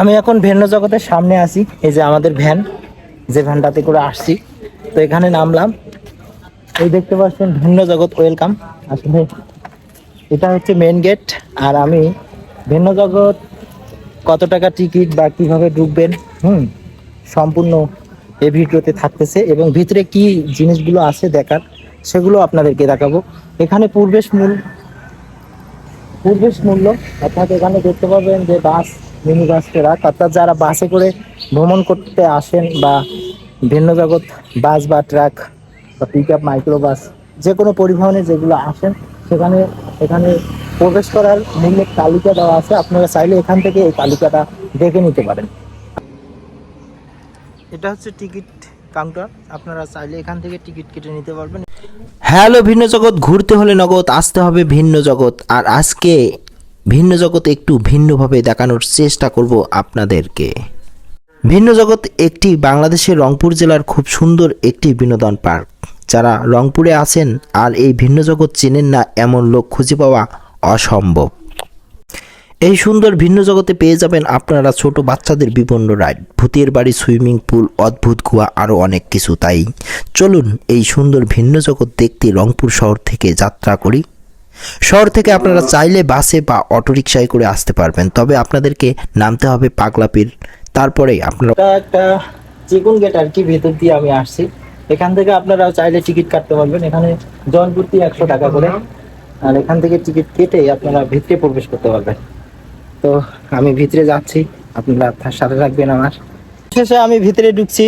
আমি এখন ভিন্ন জগতের সামনে আছি, এই যে আমাদের ভ্যান, যে ভ্যানটাতে করে আসছি। তো এখানে নামলাম। এই দেখতে পাচ্ছেন ভিন্ন জগৎ ওয়েলকাম আসলে এটা হচ্ছে মেন গেট আর আমি ভিন্ন জগৎ কত টাকা টিকিট বা কীভাবে ঢুকবেন, হুম, সম্পূর্ণ এই ভিডিওতে থাকতেছে, এবং ভিতরে কি জিনিসগুলো আছে দেখার, সেগুলো আপনাদেরকে দেখাবো। এখানে পূর্বেশ মূল, পূর্বেশ মূল্য, অর্থাৎ এখানে দেখতে পাবেন যে বাস মিনি বাস ট্রাক অর্থাৎ যারা বাসে করে ভ্রমণ করতে আসেন বা ভিন্ন জগৎ বাস বা ট্রাক বা পিক আপ মাইক্রো বাস যে কোনো পরিবহনে যেগুলো আসেন সেখানে এখানে প্রবেশ করার মূল্যের তালিকা দেওয়া আছে। আপনারা চাইলে এখান থেকে এই তালিকাটা দেখে নিতে পারেন। এটা হচ্ছে টিকিট কাউন্টার। আপনারা চাইলে এখান থেকে টিকিট কেটে নিতে পারবেন। হ্যালো ভিন্ন জগৎ ঘুরতে হলে নগদ আসতে হবে ভিন্ন জগৎ। আর আজকে ভিন্ন জগৎ একটু ভিন্নভাবে দেখানোর চেষ্টা করব আপনাদেরকে। ভিন্ন জগৎ একটি বাংলাদেশের রংপুর জেলার খুব সুন্দর একটি বিনোদন পার্ক। যারা রংপুরে আছেন আর এই ভিন্ন জগৎ চেনেন না এমন লোক খুঁজে পাওয়া অসম্ভব। এই সুন্দর ভিন্ন জগতে পেয়ে যাবেন আপনারা ছোট বাচ্চাদের বিভিন্ন রাইড, ভূতের বাড়ি, সুইমিং পুল, অদ্ভুত কুয়া আরও অনেক কিছু। তাই চলুন এই সুন্দর ভিন্ন জগৎ দেখতে রংপুর শহর থেকে যাত্রা করি। শহর থেকে আপনারা চাইলে বাসে বা অটোরিকশায় করে আসতে পারবেন। তবে আপনাদেরকে নামতে হবে পাগলাপির। তারপরে আপনারা একটা চিকুন গেট আর কি, ভেতর দিয়ে আমি আসছি। এখান থেকে আপনারা চাইলে টিকিট কাটতে পারবেন। এখানে জনপ্রতি একশো টাকা করে। আর এখান থেকে টিকিট কেটে আপনারা ভিতরে প্রবেশ করতে পারবেন। তো আমি ভিতরে যাচ্ছি। আপনারা সাথে থাকবেন আমার। শেষে আমি ভিতরে ঢুকছি।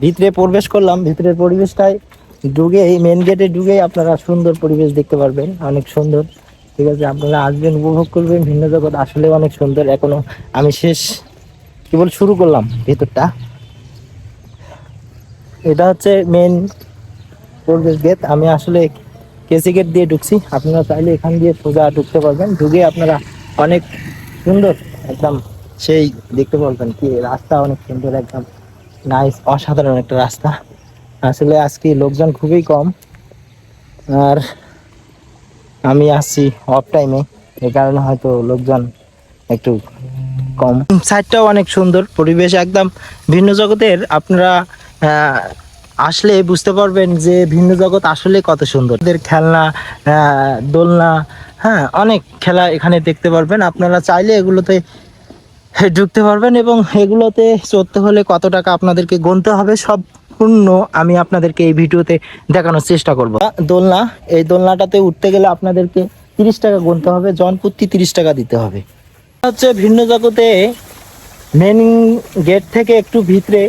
ভিতরে প্রবেশ করলাম। ভিতরের পরিবেশটাই ঢুকে এই মেন গেটে ঢুকে আপনারা সুন্দর পরিবেশ দেখতে পারবেন, অনেক সুন্দর। ঠিক আছে, আপনারা আসবেন, উপভোগ করবেন, ভিন্ন জগৎ আসলে অনেক সুন্দর। এখনও আমি শেষ কেবল শুরু করলাম ভেতরটা। এটা হচ্ছে মেন প্রবেশ গেট আমি আসলে কেসি গেট দিয়ে ঢুকছি। আপনারা চাইলে এখান দিয়ে সোজা ঢুকতে পারবেন। ঢুকে আপনারা অনেক সুন্দর, একদম সেই দেখতে পারবেন কি, রাস্তা অনেক সুন্দর, একদম নাইস অসাধারণ একটা রাস্তা। আসলে আজকে লোকজন খুবই কম। আর আমি আসছি অফ টাইমে এই কারণে হয়তো লোকজন একটু কম। সাইডটাও অনেক সুন্দর, পরিবেশ একদম ভিন্ন জগতের। আপনারা আসলে বুঝতে পারবেন যে ভিন্ন জগৎ আসলে কত সুন্দর। এদের খেলনা দোলনা হ্যাঁ অনেক খেলা এখানে দেখতে পারবেন। আপনারা চাইলে এগুলোতে ঢুকতে পারবেন এবং এগুলোতে চড়তে হলে কত টাকা আপনাদেরকে গুনতে হবে সম্পূর্ণ আমি আপনাদেরকে এই ভিডিওতে দেখানোর চেষ্টা করব। দোলনা, এই দোলনাটাতে উঠতে গেলে আপনাদেরকে তিরিশ টাকা গুনতে হবে, জনপ্রতি তিরিশ টাকা দিতে হবে। হচ্ছে ভিন্ন জগতে মেন গেট থেকে একটু ভিতরে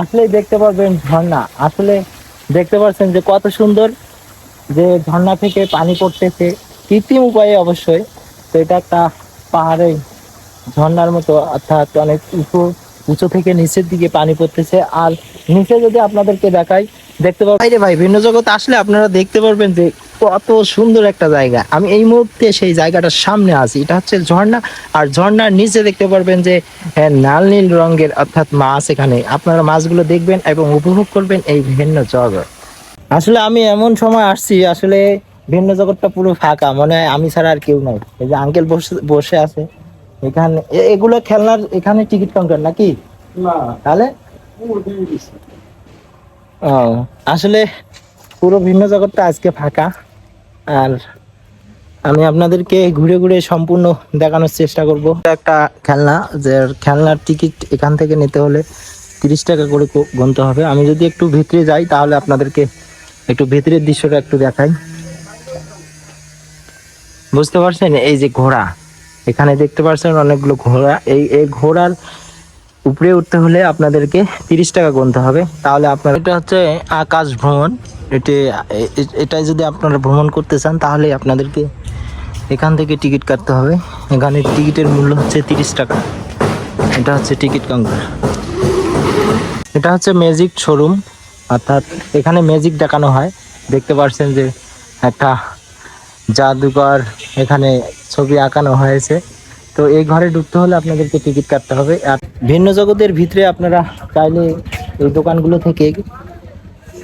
আসলেই দেখতে পারবেন ঝর্ণা। আসলে দেখতে পাচ্ছেন যে কত সুন্দর যে ঝর্ণা থেকে পানি পড়তেছে। কৃত্রিম উপায়ে অবশ্যই, তো এটা একটা পাহাড়ে ঝর্ণার মতো, অর্থাৎ অনেক উঁচু উঁচু থেকে নিচের দিকে পানি পড়তেছে। আর নিচে যদি আপনাদেরকে দেখাই দেখতে পাবেন ভাই ভাই ভিন্ন জগৎ আসলে আপনারা দেখতে পারবেন যে কত সুন্দর একটা জায়গা। আমি এই মুহূর্তে সেই জায়গাটার সামনে আছি। এটা হচ্ছে ঝর্ণা। আর ঝর্ণার নিচে দেখতে পারবেন যে লাল নীল রঙের অর্থাৎ মাছ এখানে। আপনারা মাছগুলো দেখবেন এবং উপভোগ করবেন এই ভিন্ন জগৎ। আসলে আমি এমন সময় আসছি আসলে ভিন্ন জগৎটা পুরো ফাঁকা। মনে হয় আমি ছাড়া আর কেউ নাই। এই যে আঙ্কেল বসে বসে আছে। এখানে এগুলো খেলনার এখানে টিকিট কাউন্টার নাকি? না। তাহলে? ও আসলে পুরো ভিন্ন জগৎটা আজকে ফাঁকা। আর আমি আপনাদেরকে ঘুরে ঘুরে সম্পূর্ণ দেখানোর চেষ্টা করব। একটা খেলনা যে খেলনার টিকিট এখান থেকে নিতে হলে তিরিশ টাকা করে গুনতে হবে। আমি যদি একটু ভিতরে যাই তাহলে আপনাদেরকে একটু ভিতরের দৃশ্যটা একটু দেখাই। বুঝতে পারছেন? এই যে ঘোড়া। এখানে দেখতে পাচ্ছেন অনেকগুলো ঘোড়া। এই এই ঘোড়ার উপরে উঠতে হলে আপনাদেরকে তিরিশ টাকা গুনতে হবে। তাহলে আপনার এটা হচ্ছে আকাশ ভ্রমণ। এটি এটাই যদি আপনারা ভ্রমণ করতে চান তাহলে আপনাদেরকে এখান থেকে টিকিট কাটতে হবে। এখানে টিকিটের মূল্য হচ্ছে তিরিশ টাকা। এটা হচ্ছে টিকিট কাউন্টার। এটা হচ্ছে ম্যাজিক শোরুম। অর্থাৎ এখানে ম্যাজিক দেখানো হয়। দেখতে পাচ্ছেন যে একটা জাদুঘর এখানে ছবি আঁকানো হয়েছে। তো এই ঘরে ঢুকতে হলে আপনাদেরকে টিকিট কাটতে হবে। আর ভিন্ন জগতের ভিতরে আপনারা চাইলে এই দোকানগুলো থেকে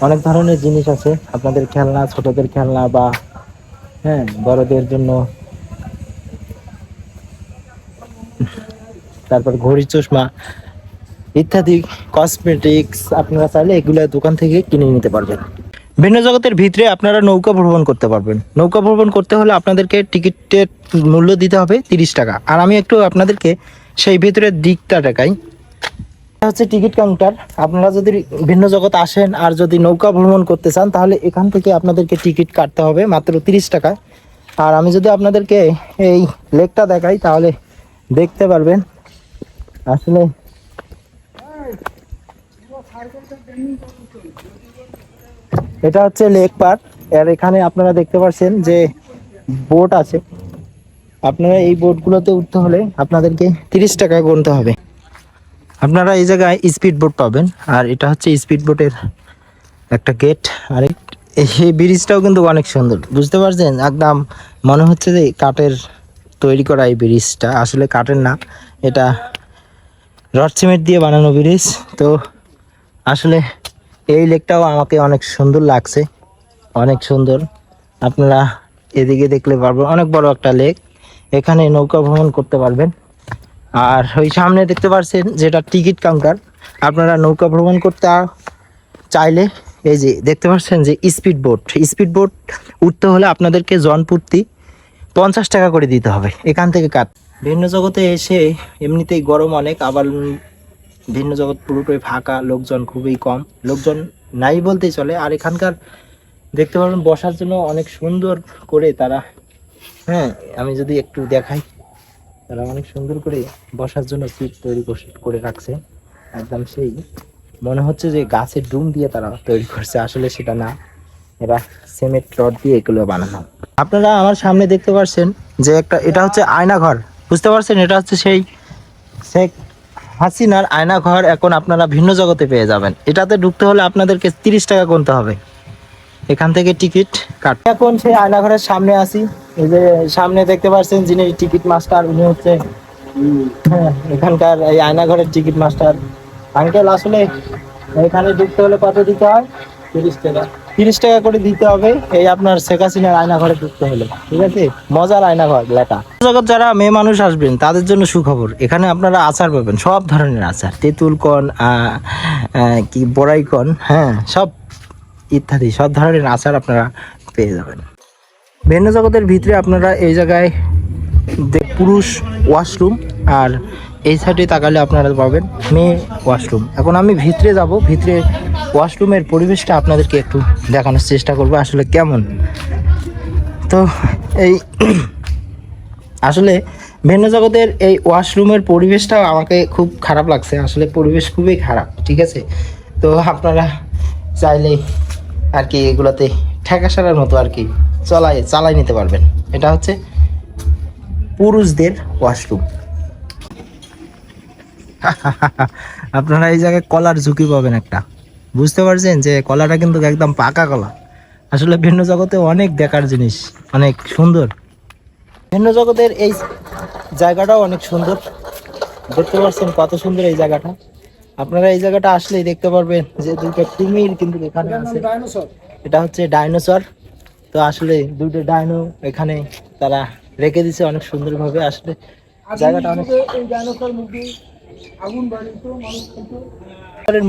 অনেক ধরনের জিনিস আছে। আপনাদের খেলনা, ছোটদের খেলনা বা হ্যাঁ বড়দের জন্য। তারপর ঘড়ি চশমা ইত্যাদি কসমেটিক্স আপনারা চাইলে এগুলো দোকান থেকে কিনে নিতে পারবেন। ভিন্ন জগতের ভিতরে আপনারা নৌকা ভ্রমণ করতে পারবেন। নৌকা ভ্রমণ করতে হলে আপনাদেরকে টিকিটের মূল্য দিতে হবে তিরিশ টাকা। আর আমি একটু আপনাদেরকে সেই ভিতরের দিকটা এটা হচ্ছে টিকিট কাউন্টার। আপনারা যদি ভিন্ন জগৎ আসেন আর যদি নৌকা ভ্রমণ করতে চান, তাহলে এখান থেকে আপনাদেরকে টিকিট কাটতে হবে মাত্র তিরিশ টাকা। আর আমি যদি আপনাদেরকে এই লেকটা দেখাই, তাহলে দেখতে পারবেন। আসলে এটা হচ্ছে লেক পার্ক। আর এখানে আপনারা দেখতে পাচ্ছেন যে বোট আছে। আপনারা এই বোটগুলোতে উঠতে হলে আপনাদেরকে তিরিশ টাকা গুনতে হবে। আপনারা এই জায়গায় স্পিড বোট পাবেন। আর এটা হচ্ছে স্পিড বোটের একটা গেট আর এই- ব্রিজটাও কিন্তু অনেক সুন্দর। বুঝতে পারছেন? একদম মনে হচ্ছে যে কাঠের তৈরি করা এই ব্রিজটা আসলে কাঠের না, এটা রড সিমেন্ট দিয়ে বানানো ব্রিজ তো আসলে এই লেকটাও আমাকে অনেক সুন্দর লাগছে। অনেক সুন্দর। আপনারা এদিকে দেখলে পারবেন অনেক বড় একটা লেক। এখানে নৌকা ভ্রমণ করতে পারবেন। আর ওই সামনে দেখতে পাচ্ছেন যেটা টিকিট কাউন্টার। আপনারা নৌকা ভ্রমণ করতে চাইলে, এই যে দেখতে পাচ্ছেন যে স্পিড বোট। স্পিড বোট উঠতে হলে আপনাদেরকে জনপূর্তি পঞ্চাশ টাকা করে দিতে হবে। এখান থেকে কাট। ভিন্ন জগতে এসে এমনিতেই গরম অনেক, আবার ভিন্ন জগৎ পুরোটাই ফাঁকা, লোকজন খুবই কম। লোকজন নাই বলতেই চলে। আর এখানকার দেখতে পারবেন, বসার জন্য অনেক সুন্দর করে তারা হ্যাঁ আমি যদি একটু দেখাই, তারা অনেক সুন্দর করে বসার জন্য সিট তৈরি করে রাখছে। একদম সেই। মনে হচ্ছে যে গাছের ডুম দিয়ে তারা তৈরি করছে। আসলে সেটা না। এরা সিমেন্ট, রড দিয়ে এগুলো বানানো। আপনারা আমার সামনে দেখতে পাচ্ছেন যে একটা, এটা হচ্ছে আয়না ঘর বুঝতে পারছেন? এটা হচ্ছে সেই শেখ হাসিনার আয়না ঘর এখন আপনারা ভিন্ন জগতে পেয়ে যাবেন। এটাতে ঢুকতে হলে আপনাদেরকে তিরিশ টাকা গুনতে হবে। এখান থেকে টিকিট কাট। এখন সেই আয়না ঘরের সামনে আসি এই যে সামনে দেখতে পাচ্ছেন যিনি টিকিট মাস্টার উনি হচ্ছে হ্যাঁ, এখানকার এই আয়না ঘরের টিকিট মাস্টার। আঙ্কেল আসলে এখানে ঢুকতে হলে কত দিতে হয়? তিরিশ টাকা। তিরিশ টাকা করে দিতে হবে। এই আপনার শেখ হাসিনার আয়না ঘরে ঢুকতে হলে, ঠিক আছে? মজার আয়না ঘর লেখা। জগৎ যারা মেয়ে মানুষ আসবেন, তাদের জন্য সুখবর। এখানে আপনারা আচার পাবেন, সব ধরনের আচার। তেঁতুল কন কি, বড়াই কন হ্যাঁ সব ইত্যাদি, সব ধরনের আচার আপনারা পেয়ে যাবেন। ভিন্ন জগতের ভিতরে আপনারা এই জায়গায় পুরুষ ওয়াশরুম আর এই সাইডে তাকালে আপনারা পাবেন মেয়ে ওয়াশরুম এখন আমি ভিতরে যাব, ভিতরে ওয়াশরুমের পরিবেশটা আপনাদেরকে একটু দেখানোর চেষ্টা করব আসলে কেমন। তো এই আসলে ভিন্ন জগতের এই ওয়াশরুমের পরিবেশটাও আমাকে খুব খারাপ লাগছে। আসলে পরিবেশ খুবই খারাপ, ঠিক আছে? তো আপনারা চাইলে আর কি এগুলোতে ঠেকা সারার মতো আর কি চলাই, চালাই নিতে পারবেন। এটা হচ্ছে পুরুষদের ওয়াশরুম আপনারা এই জায়গায় কলার ঝুঁকি পাবেন একটা। বুঝতে পারছেন যে কলাটা কিন্তু একদম পাকা কলা। আসলে ভিন্ন জগতে অনেক দেখার জিনিস অনেক সুন্দর। ভিন্ন জগতের এই জায়গাটাও অনেক সুন্দর। দেখতে পাচ্ছেন কত সুন্দর এই জায়গাটা। আপনারা এই জায়গাটা আসলেই দেখতে পারবেন যে দুটো কুমির কিন্তু এখানে আছে। এটা হচ্ছে ডাইনোসর। তো আসলে দুটো ডাইনো এখানে তারা রেখে দিছে অনেক সুন্দরভাবে। আসলে জায়গাটা অনেক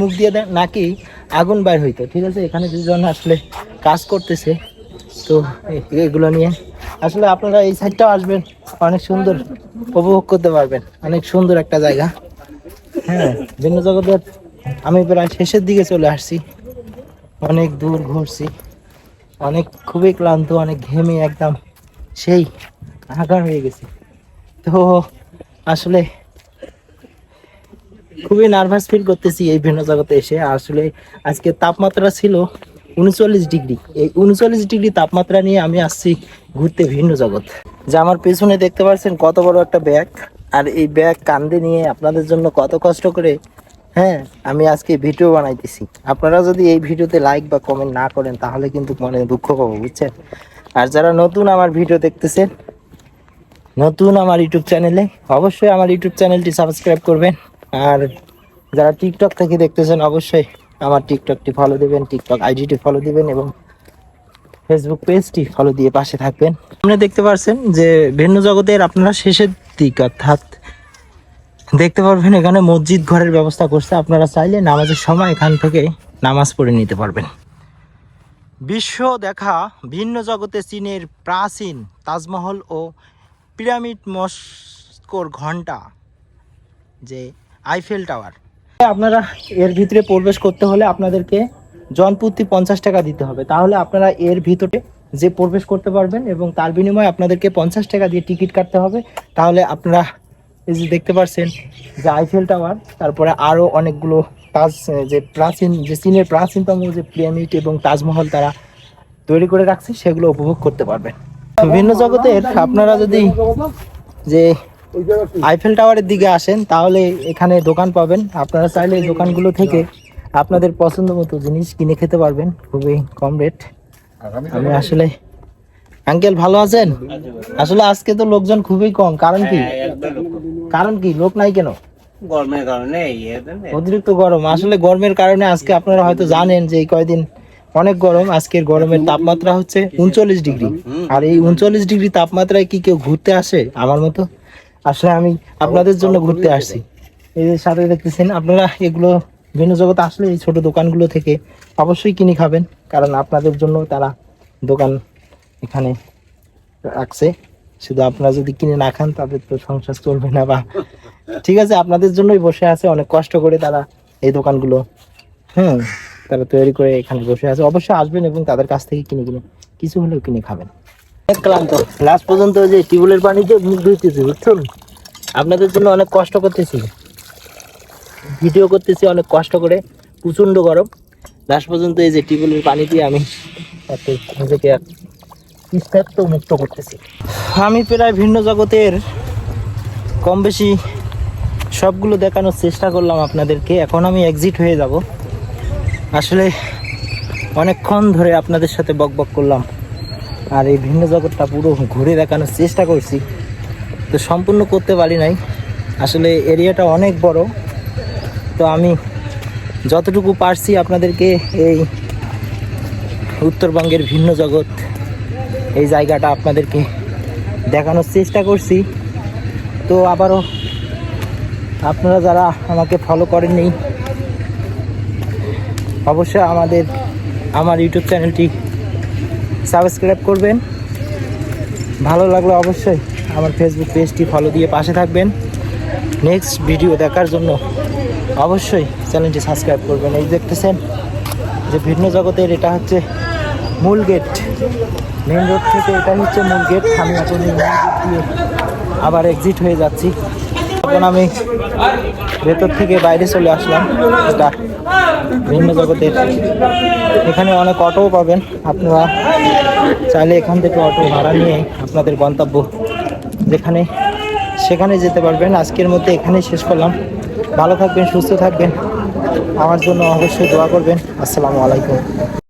মুখ দিয়ে নাকি আগুন বাইর হইতো। ঠিক আছে, এখানে দুজন আসলে কাজ করতেছে। তো এগুলো নিয়ে। আসলে আপনারা এই সাইডটাও আসবেন, অনেক সুন্দর উপভোগ করতে পারবেন। অনেক সুন্দর একটা জায়গা। হ্যাঁ ভিন্ন জগতের আমি প্রায় শেষের দিকে চলে আসছি। অনেক দূর ঘুরছি। অনেক খুবই ক্লান্ত, অনেক ঘেমে একদম। সেই, আগার হয়ে গেছি। তো আসলে খুবই নার্ভাস ফিল করতেছি এই ভিন্ন জগতে এসে। আসলে আজকে তাপমাত্রা ছিল উনচল্লিশ ডিগ্রি। এই উনচল্লিশ ডিগ্রি তাপমাত্রা নিয়ে আমি আসছি ঘুরতে ভিন্ন জগৎ। যা আমার পেছনে দেখতে পাচ্ছেন কত বড় একটা ব্যাগ। আর এই ব্যাগ কান্দে নিয়ে আপনাদের জন্য কত কষ্ট করে হ্যাঁ আমি আজকে ভিডিও বানাইতেছি। আপনারা যদি এই ভিডিওতে লাইক বা কমেন্ট না করেন, তাহলে কিন্তু মনে দুঃখ পাবো, বুঝছেন? আর যারা নতুন আমার ভিডিও দেখতেছেন, নতুন আমার ইউটিউব চ্যানেলে, অবশ্যই আমার ইউটিউব চ্যানেলটি সাবস্ক্রাইব করবেন। আর যারা টিকটক থেকে দেখতেছেন, অবশ্যই আমার টিকটকটি ফলো দিবেন টিকটক আইডিটি ফলো দিবেন এবং ফেসবুক পেজটি ফলো দিয়ে পাশে থাকবেন। আপনি দেখতে পাচ্ছেন যে ভিন্ন জগতের আপনারা শেষের দিক অর্থাৎ দেখতে পারবেন এখানে মসজিদ ঘরের ব্যবস্থা করছে। আপনারা চাইলে নামাজের সময় এখান থেকে নামাজ পড়ে নিতে পারবেন। বিশ্ব দেখা ভিন্ন জগতে চীনের প্রাচীন তাজমহল ও পিরামিড মস্কোর ঘণ্টা যে আইফেল টাওয়ার আপনারা এর ভিতরে প্রবেশ করতে হলে আপনাদেরকে জনপ্রতি পঞ্চাশ টাকা দিতে হবে। তাহলে আপনারা এর ভিতরে যে প্রবেশ করতে পারবেন এবং তার বিনিময়ে আপনাদেরকে পঞ্চাশ টাকা দিয়ে টিকিট কাটতে হবে। তাহলে আপনারা এই যে দেখতে পাচ্ছেন যে আইফেল টাওয়ার তারপরে আরও অনেকগুলো তাজ যে প্রাচীন, যে চীনের প্রাচীনতম যে পিরামিড এবং তাজমহল তারা তৈরি করে রাখছে, সেগুলো উপভোগ করতে পারবেন। বিভিন্ন জগতের আপনারা যদি যে আইফেল টাওয়ারের দিকে আসেন তাহলে এখানে দোকান পাবেন। আপনারা চাইলে এই দোকানগুলো থেকে আপনাদের পছন্দ মতো জিনিস কিনে খেতে পারবেন খুবই কম রেট আমি আসলে আঙ্কেল ভালো আছেন? আসলে আজকে তো লোকজন খুবই কম কারণ কি? কারণ কি? লোক নাই কেন? গরমের কারণে অতিরিক্ত গরম। আসলে গরমের কারণে আজকে আপনারা হয়তো জানেন যে এই কয়দিন অনেক গরম। আজকের গরমের তাপমাত্রা হচ্ছে উনচল্লিশ ডিগ্রি। আর এই উনচল্লিশ ডিগ্রি তাপমাত্রায় কি কেউ ঘুরতে আসে? আমার মতো? আসলে আমি আপনাদের জন্য ঘুরতে আসছি। এই যে সাথে দেখতেছেন, আপনারা এগুলো ভিন্ন জগতে আসলে এই ছোট দোকানগুলো থেকে অবশ্যই কিনে খাবেন, কারণ আপনাদের জন্য তারা দোকান এখানে রাখছে। শুধু আপনারা যদি কিনে না খান, তাদের তো সংসার চলবে না বা ঠিক আছে, আপনাদের জন্যই বসে আছে, অনেক কষ্ট করে তারা এই দোকানগুলো, হুম, তারা তৈরি করে এখানে বসে আছে। অবশ্যই আসবেন এবং তাদের কাছ থেকে কিনে কিনে, কিছু হলেও কিনে খাবেন। ক্লান্ত। লাস্ট পর্যন্ত ওই যে টিউবওয়েলের পানিতে মুখ ধুইতেছি, বুঝছেন? আপনাদের জন্য অনেক কষ্ট করতেছি। ভিডিও করতেছি, অনেক কষ্ট করে। প্রচণ্ড গরম। লাস্ট পর্যন্ত এই যে টিউবওয়েলের পানি দিয়ে আমি নিজেকে তৃষ্ণার্ত মুক্ত করতেছি। আমি প্রায় ভিন্ন জগতের কম বেশি সবগুলো দেখানোর চেষ্টা করলাম আপনাদেরকে। এখন আমি এক্সিট হয়ে যাব। আসলে অনেকক্ষণ ধরে আপনাদের সাথে বকবক করলাম। আর এই ভিন্ন জগৎটা পুরো ঘুরে দেখানোর চেষ্টা করছি। তো সম্পূর্ণ করতে পারি নাই। আসলে এরিয়াটা অনেক বড়। তো আমি যতটুকু পারছি আপনাদেরকে এই উত্তরবঙ্গের ভিন্ন জগৎ, এই জায়গাটা আপনাদেরকে দেখানোর চেষ্টা করছি। তো আবারও আপনারা যারা আমাকে ফলো করেননি, অবশ্যই আমাদের, আমার ইউটিউব চ্যানেলটি সাবস্ক্রাইব করবেন। ভালো লাগলে অবশ্যই আমার ফেসবুক পেজটি ফলো দিয়ে পাশে থাকবেন। নেক্সট ভিডিও দেখার জন্য অবশ্যই চ্যানেলটি সাবস্ক্রাইব করবেন। এই দেখতেছেন যে ভিন্ন জগতের এটা হচ্ছে মূল গেট মেন রোড থেকে এটা হচ্ছে মূল গেট আমি এখন দিয়ে আবার এক্সিট হয়ে যাচ্ছি। এখন আমি ভেতর থেকে বাইরে চলে আসলাম। এটা ভিন্ন জগতের। এখানে অনেক অটোও পাবেন। আপনারা চাইলে এখান থেকে অটো ভাড়া নিয়ে আপনাদের গন্তব্য যেখানে, সেখানে যেতে পারবেন। আজকের মধ্যে এখানেই শেষ করলাম। ভালো থাকবেন, সুস্থ থাকবেন। আমার জন্য অবশ্যই দোয়া করবেন। আসসালামু আলাইকুম।